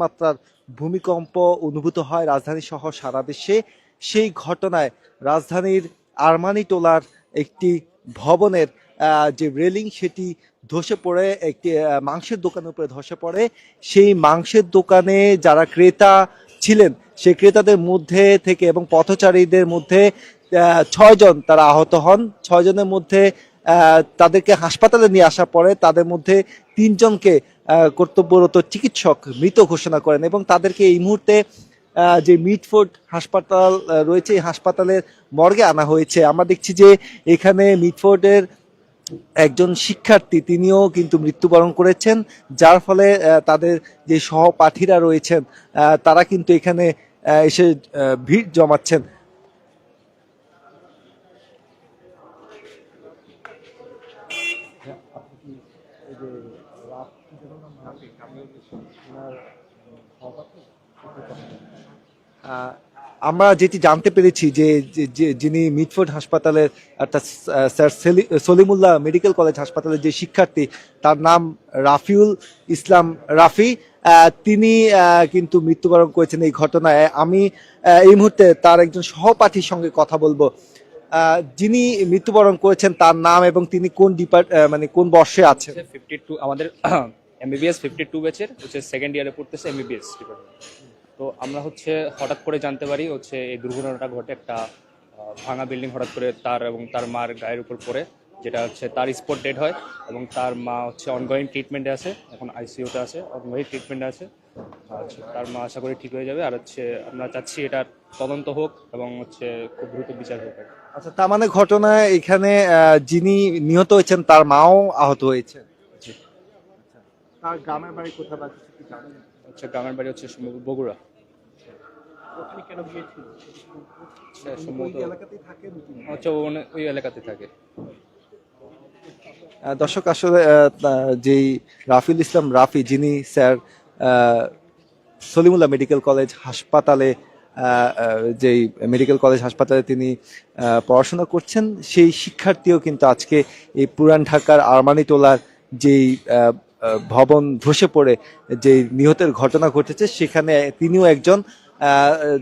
মাত্রার ভূমিকম্প অনুভূত হয় রাজধানী সহ সারা দেশে। সেই ঘটনায় রাজধানীর আরমানি টোলার একটি ভবনের যে রেলিং সেটি ধসে পড়ে, একটি মাংসের দোকানের উপরে ধসে পড়ে। সেই মাংসের দোকানে যারা ক্রেতা ছিলেন, সেই ক্রেতাদের মধ্যে থেকে এবং পথচারীদের মধ্যে ছয়জন তারা আহত হন। ছয়জনের মধ্যে তাদেরকে হাসপাতালে নিয়ে আসার পরে তাদের মধ্যে তিনজনকে কর্তব্যরত চিকিৎসক মৃত ঘোষণা করেন এবং তাদেরকে এই মুহূর্তে যে মিটফোর্ড হাসপাতাল রয়েছে, এই হাসপাতালের মর্গে আনা হয়েছে। আমরা দেখছি যে এখানে মিটফোর্ডের একজন শিক্ষার্থী, তিনিও কিন্তু মৃত্যুবরণ করেছেন, যার ফলে তাদের যে সহপাঠীরা রয়েছেন তারা কিন্তু এখানে এসে ভিড় জমাচ্ছেন। আহ, আমরা যেটি জানতে পেরেছি যে যে- যে- যিনি মিটফোর্ড হাসপাতালের অর্থাৎ স্যার সলিমুল্লাহ মেডিকেল কলেজ হাসপাতালের যে শিক্ষার্থী তার নাম রাফিউল ইসলাম রাফি। তিনি কিন্তু মৃত্যুবরণ করেছেন এই ঘটনায়। আমি এই মুহূর্তে তার একজন সহপাঠীর সঙ্গে কথা বলব। যিনি মৃত্যুবরণ করেছেন তার নাম এবং তিনি কোন ডিপার্ট মানে কোন বর্ষে আছেন? ফিফটি টু আমাদের এমবিবিএস ফিফটি টু ব্যাচের হচ্ছে সেকেন্ড ইয়ারে পড়তেছে এমবিবিএস ডিপার্টমেন্ট তো আমরা হচ্ছে হঠাৎ করে জানতে পারি হচ্ছে এই দুর্ঘটনাটা ঘটে একটা ভাঙা বিল্ডিং হঠাৎ করে তার এবং তার মার গায়ের উপর পড়ে, যেটা হচ্ছে তার স্পট ডেড হয় এবং তার মা হচ্ছে অনগোয়িং ট্রিটমেন্টে আছে, এখন আইসিইউতে আছে অনগোয়িং ট্রিটমেন্টে আছে। আর হচ্ছে তার মা আশা করি ঠিক হয়ে যাবে। আর হচ্ছে আমরা চাচ্ছি এটার তদন্ত হোক এবং হচ্ছে খুব দ্রুত বিচার হোক। আচ্ছা তার মানে ঘটনায় এখানে যিনি নিহত হয়েছেন তার মাও আহত হয়েছেন? জি। তার গ্রামের বাড়ি কোথায় বা কিছু কি জানেন? হচ্ছে গ্রামের বাড়ি হচ্ছে সম্ভবত বগুড়া। ওখানে কেন গিয়েছিল সম্ভবত এলাকাতেই থাকেন? হচ্ছে ওই এলাকাতে থাকে। দর্শক আসলে যেই রাফিল ইসলাম রাফি যিনি স্যার সলিমুল্লাহ মেডিকেল কলেজ হাসপাতালে যেই মেডিকেল কলেজ হাসপাতালে তিনি পড়াশোনা করছেন, সেই শিক্ষার্থীও কিন্তু আজকে এই পুরান ঢাকার আরমানি টোলার যেই ভবন ধসে পড়ে যে নিহতের ঘটনা ঘটেছে, সেখানে তিনিও একজন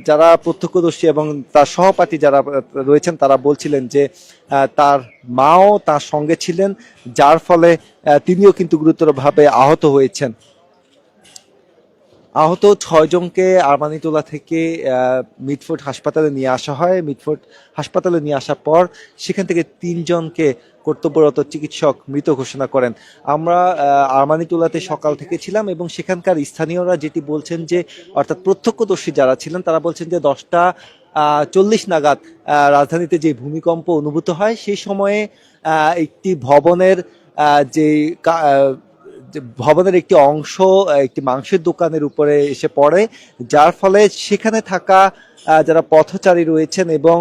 যারা প্রত্যক্ষদর্শী এবং তার সহপাঠী যারা রয়েছেন, তারা বলছিলেন যে তার মাও তার সঙ্গে ছিলেন, যার ফলে তিনিও কিন্তু গুরুতরভাবে আহত হয়েছেন। আহত ছয়জনকে আরমানিটোলা থেকে মিটফোর্ড হাসপাতালে নিয়ে আসা হয়। মিটফোর্ড হাসপাতালে নিয়ে আসার পর সেখান থেকে তিনজনকে কর্তব্যরত চিকিৎসক মৃত ঘোষণা করেন। আমরা আরমানিটোলাতে সকাল থেকে ছিলাম এবং সেখানকার স্থানীয়রা যেটি বলছেন যে, অর্থাৎ প্রত্যক্ষদর্শী যারা ছিলেন, তারা বলছেন যে দশটা চল্লিশ নাগাদ রাজধানীতে যে ভূমিকম্প অনুভূত হয়, সেই সময়ে একটি ভবনের যে ভবনের একটি অংশ, একটি মাংসের দোকানের উপরে এসে পড়ে, যার ফলে সেখানে থাকা যারা পথচারী রয়েছেন এবং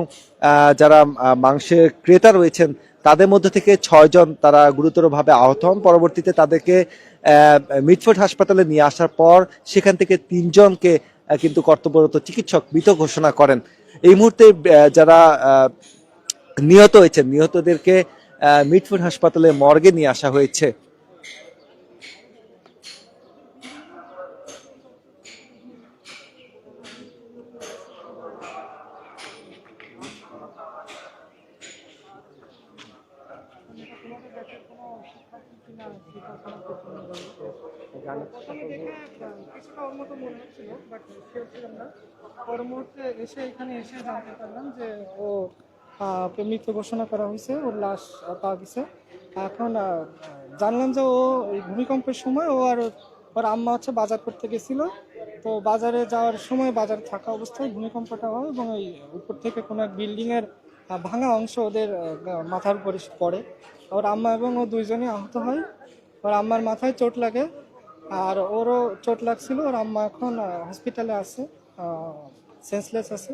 যারা মাংসের ক্রেতা রয়েছেন, তাদের মধ্যে থেকে ছয়জন তারা গুরুতরভাবে আহত হন। পরবর্তীতে তাদেরকে মিটফোর্ড হাসপাতালে নিয়ে আসার পর সেখান থেকে তিনজনকে কিন্তু কর্তব্যরত চিকিৎসক মৃত ঘোষণা করেন। এই মুহূর্তে যারা নিহত হয়েছেন, নিহতদেরকে মিটফোর্ড হাসপাতালে মর্গে নিয়ে আসা হয়েছে। কিছুটা ওর মতো মনে হচ্ছিল বাট শিওর ছিলাম না পর মুহূর্তে এসে এখানে এসে জানতে পারলাম যে ও আহ, ওকে মৃত ঘোষণা করা হয়েছে ওর লাশ পাওয়া গেছে এখন জানলাম যে ও এই ভূমিকম্পের সময় ও আর ওর আম্মা হচ্ছে বাজার করতে গেছিল তো বাজারে যাওয়ার সময় বাজার থাকা অবস্থায় ভূমিকম্পটা হয় এবং ওই উপর থেকে কোনো এক বিল্ডিংয়ের ভাঙা অংশ ওদের মাথার উপরে পড়ে। ওর আম্মা এবং ও দুইজনই আহত হয়। ওর আম্মার মাথায় চোট লাগে। আর ওরও চোট লাগছিল। ওর আম্মা এখন হসপিটালে আছে সেন্সলেস আছে।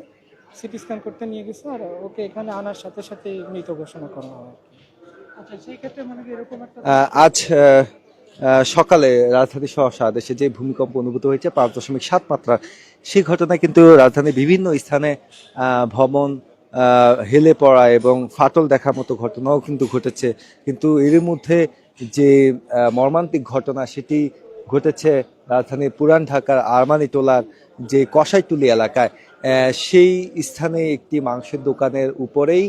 সিটি স্ক্যান করতে নিয়ে গেছে। আর ওকে এখানে আনার সাথে সাথে মৃত ঘোষণা করা হয়। আচ্ছা সেই ক্ষেত্রে মানে এরকম একটা আজ সকালে রাজধানী সহ সারা দেশে যে ভূমিকম্প অনুভূত হয়েছে পাঁচ দশমিক সাত মাত্রা সেই ঘটনায় কিন্তু রাজধানীর বিভিন্ন স্থানে ভবন হেলে পড়া এবং ফাটল দেখার মতো ঘটনাও কিন্তু ঘটেছে। কিন্তু এর মধ্যে যে মর্মান্তিক ঘটনা সেটি ঘটেছে রাজধানীর পুরান ঢাকার আরমানি টোলার যে কষাইটুলি এলাকায়। সেই স্থানে একটি মাংসের দোকানের উপরেই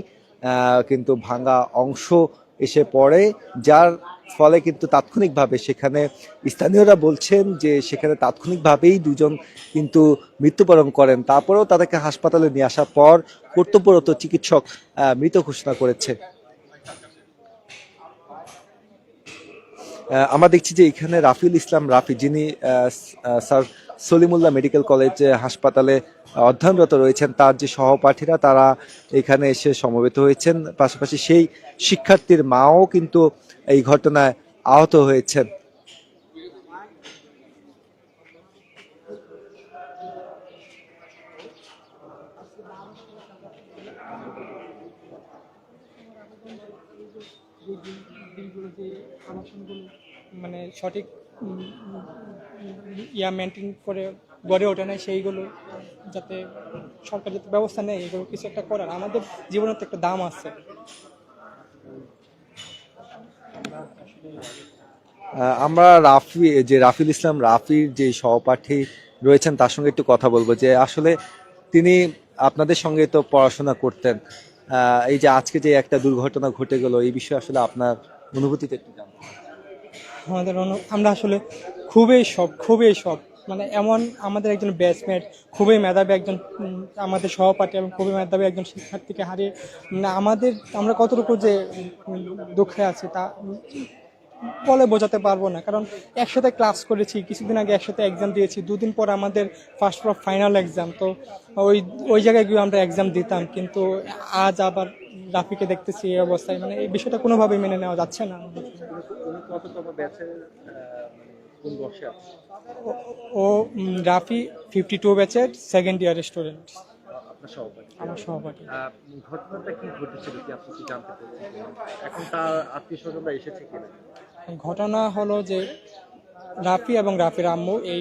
কিন্তু ভাঙা অংশ এসে পড়ে, যার ফলে কিন্তু তাৎক্ষণিকভাবে সেখানে স্থানীয়রা বলছেন যে সেখানে তাৎক্ষণিকভাবেই দুজন কিন্তু মৃত্যুবরণ করেন। তারপরেও তাদেরকে হাসপাতালে নিয়ে আসার পর কর্তব্যরত চিকিৎসক মৃত ঘোষণা করেছে। আমরা দেখছি যে এখানে রাফিউল ইসলাম রাফি যিনি স্যার সলিমুল্লাহ মেডিকেল কলেজ হাসপাতালে অধ্যয়নরত রয়েছেন তার যে সহপাঠীরা, তারা এখানে এসে সমবেত হয়েছেন। পাশাপাশি সেই শিক্ষার্থীর মাও কিন্তু এই ঘটনায় আহত হয়েছেন। মানে সঠিক ইয়া মেনটেন করে গড়ে ওঠে না সেইগুলো যাতে সরকার যাতে ব্যবস্থা নেয় এগুলো কিছু একটা করার। আমাদের জীবনের তো একটা দাম আছে। আমরা রাফি যে রাফিল ইসলাম রাফির যে সহপাঠী রয়েছেন তার সঙ্গে একটু কথা বলব যে আসলে তিনি আপনাদের সঙ্গে তো পড়াশোনা করতেন। এই যে আজকে যে একটা দুর্ঘটনা ঘটে গেল এই বিষয়ে আসলে আপনার অনুভূতিটা একটু জানতে আমাদের আমরা আসলে খুবই সব খুবই সব মানে এমন আমাদের একজন ব্যাচমেট খুবই মেধাবী একজন আমাদের সহপাঠী এবং খুবই মেধাবী একজন শিক্ষার্থীকে হারিয়ে মানে আমাদের, আমরা কতটুকু যে দুঃখে আছি তা বলে বোঝাতে পারব না। কারণ একসাথে ক্লাস করেছি, কিছুদিন আগে একসাথে এক্সাম দিয়েছি, দুদিন পর আমাদের ফার্স্ট অফ ফাইনাল এক্সাম তো ওই ওই জায়গায় গিয়ে আমরা এক্সাম দিতাম। কিন্তু আজ আবার রাফিকে দেখতেছি এই অবস্থায় মানে এই বিষয়টা কোনোভাবেই মেনে নেওয়া যাচ্ছে না। ও- ও রাফি ফিফটি টু ব্যাচের সেকেন্ড ইয়ার স্টুডেন্ট আমার সহপাঠী। ঘটনাটা কি ঘটেছিল কি আপনি কি জানতে পেরেছেন? এখন তার আত্মীয় স্বজনরা এসেছে কিনা? ঘটনা হলো যে রাফি এবং রাফির আম্মু এই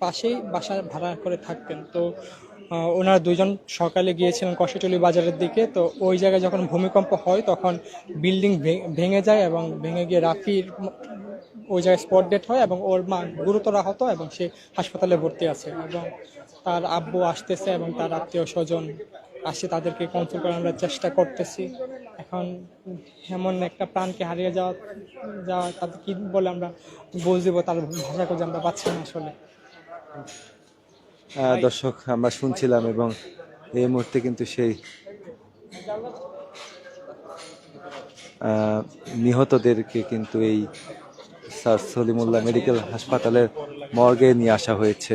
পাশেই বাসা ভাড়া করে থাকতেন। তো ওনারা দুজন সকালে গিয়েছিলেন কষাটলি বাজারের দিকে। তো ওই জায়গায় যখন ভূমিকম্প হয় তখন বিল্ডিং ভেঙে যায় এবং ভেঙে গিয়ে রাফির ওই জায়গায় স্পট ডেট হয় এবং ওর মা গুরুতর আহত এবং সে হাসপাতালে ভর্তি আছে এবং তার আব্বু আসতেছে এবং তার আত্মীয় স্বজন আসে তাদেরকে কন্ট্রোল করার, আমরা চেষ্টা করতেছি। এখন এমন একটা প্রাণকে হারিয়ে যাওয়া যাওয়া তাদের কি বলে আমরা বুঝব তার ভাষা খুঁজে আমরা পাচ্ছি না আসলে। দর্শক, আমরা শুনছিলাম এবং এই মুহূর্তে কিন্তু সেই নিহতদেরকে কিন্তু এই স্যার সলিমুল্লাহ মেডিকেল হাসপাতালের মর্গে নিয়ে আসা হয়েছে।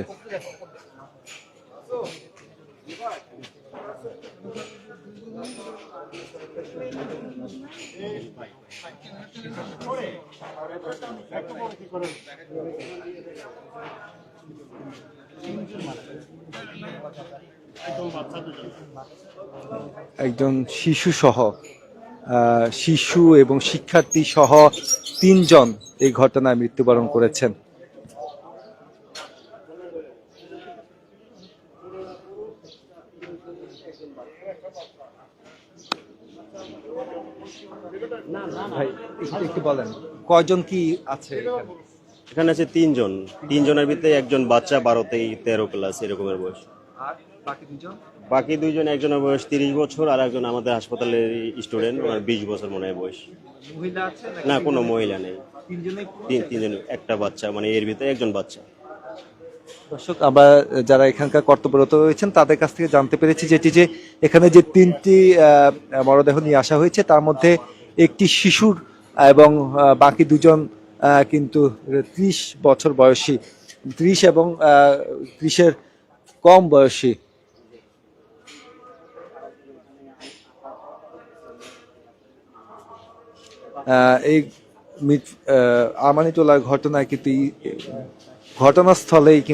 একজন শিশু সহ শিশু এবং শিক্ষার্থী সহ তিনজন এই ঘটনায় মৃত্যুবরণ করেছেন। ভাই একটু- একটু বলেন কয়জন কি আছে এখানে? আছে তিনজন। তিনজনের ভিতরে একজন বাচ্চা বারো থেকে তেরো ক্লাস এরকমের বয়স। আর বাকি দুজন? বাকি দুইজন একজনের বয়স তিরিশ বছর আর একজন আমাদের হাসপাতালের স্টুডেন্ট ওনার বিশ বছর মনে হয় বয়স। মহিলা আছে নাকি না কোনো মহিলা নেই। তিন তিনজন একটা বাচ্চা মানে এর ভিতরে একজন বাচ্চা। দর্শক আমরা যারা এখানকার কর্তব্যরত রয়েছেন তাদের কাছ থেকে জানতে পেরেছি যেটি যে এখানে যে তিনটি মরদেহ নিয়ে আসা হয়েছে তার মধ্যে একটি শিশুর এবং বাকি দুজন কিন্তু ত্রিশ বছর বয়সী ত্রিশ এবং ত্রিশের কম বয়সী এই আমানিটোলার ঘটনায় কিন্তু ঘটনাস্থলেই কিন্তু